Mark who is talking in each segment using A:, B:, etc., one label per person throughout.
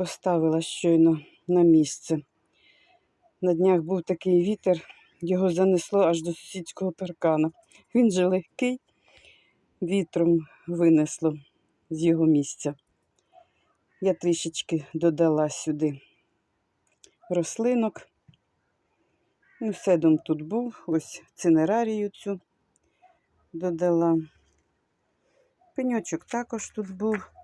A: поставила щойно на місце. На днях був такий вітер, його занесло аж до сусідського паркана. Він же легкий, вітром винесло з його місця. Я трішечки додала сюди рослинок. Ну, седом тут був, ось цинерарію цю додала. Пеньочок також тут був.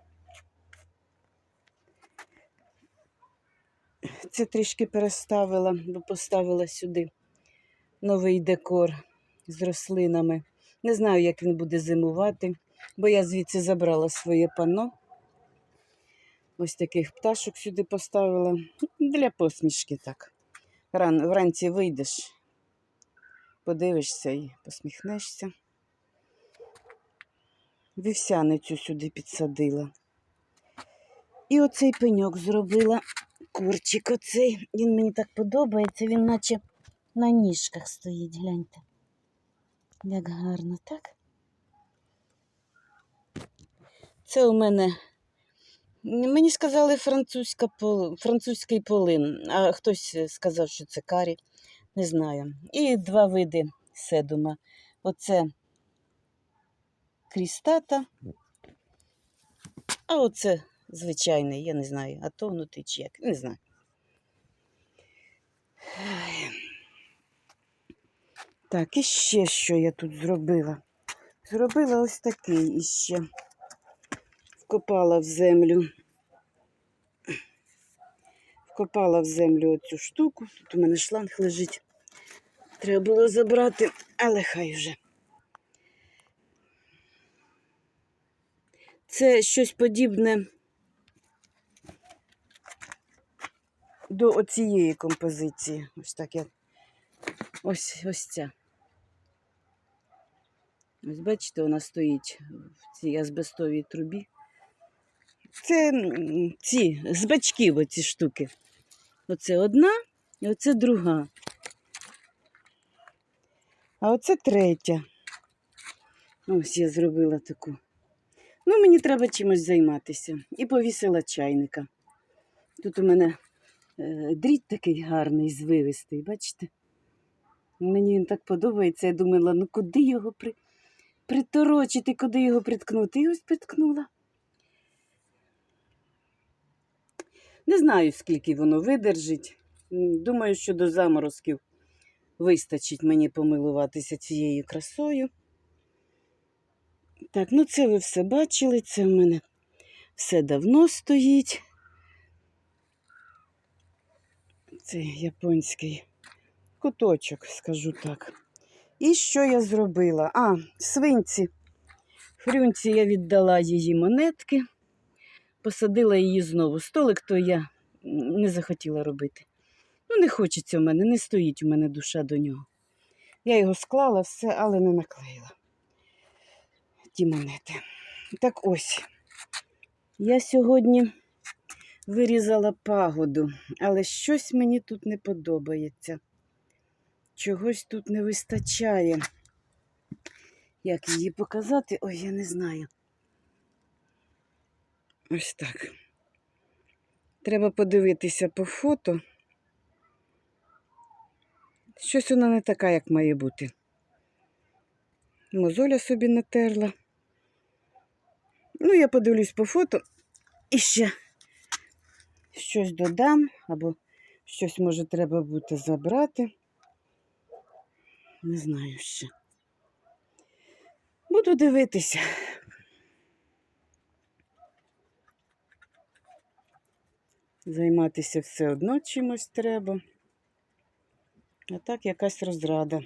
A: Це трішки переставила, бо поставила сюди новий декор з рослинами. Не знаю, як він буде зимувати, бо я звідси забрала своє панно. Ось таких пташок сюди поставила. Для посмішки так. Ран, вранці вийдеш, подивишся і посміхнешся. Вівсяницю сюди підсадила. І оцей пеньок зробила. Курчик оцей. Він мені так подобається, він наче на ніжках стоїть, гляньте. Як гарно, так? Це у мене. Мені сказали французька французький полин, а хтось сказав, що це карі. Не знаю. І два види седума. Оце крістата, а оце звичайний, я не знаю, а то внутрі чи як, не знаю. Так, і ще що я тут зробила? Зробила ось такий іще. Вкопала в землю. Вкопала в землю оцю штуку. Тут у мене шланг лежить. Треба було забрати, але хай вже. Це щось подібне до оцієї композиції. Ось так я. Ось ось ця. Ось бачите, вона стоїть в цій азбестовій трубі. Це ці з бачків оці штуки. Оце одна і оце друга. А оце третя. Ось я зробила таку. Ну, мені треба чимось займатися. І повісила чайника. Тут у мене дріт такий гарний, звивистий, бачите? Мені він так подобається. Я думала, ну куди його при... приторочити, куди його приткнути? І ось приткнула. Не знаю, скільки воно видержить. Думаю, що до заморозків вистачить мені помилуватися цією красою. Так, ну це ви все бачили, це в мене все давно стоїть. Це японський куточок, скажу так. І що я зробила? А, свинці. Хрюнці я віддала її монетки, посадила її знову. Столик то я не захотіла робити. Ну, не хочеться в мене, не стоїть у мене душа до нього. Я його склала все, але не наклеїла ті монети. Так ось. Я сьогодні вирізала пагоду, але щось мені тут не подобається. Чогось тут не вистачає. Як її показати? Ой, я не знаю. Ось так. Треба подивитися по фото. Щось вона не така, як має бути. Мозоля собі натерла. Ну, я подивлюсь по фото і ще щось додам, або щось може треба буде забрати. Не знаю ще. Буду дивитися. Займатися все одно чимось треба. А так якась розрада.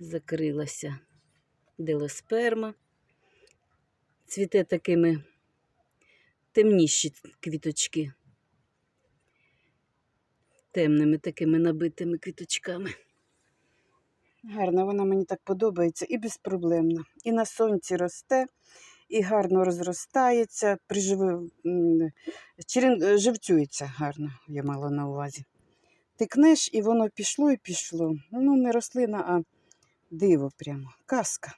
A: Закрилася делосперма. Цвіте такими темніші квіточки. Темними такими набитими квіточками. Гарна, вона мені так подобається і безпроблемна. І на сонці росте, і гарно розростається, приживи... м, черен- живцюється гарно, я мала на увазі. Тикнеш, і воно пішло і пішло. Ну, не рослина, а диво прямо. Казка.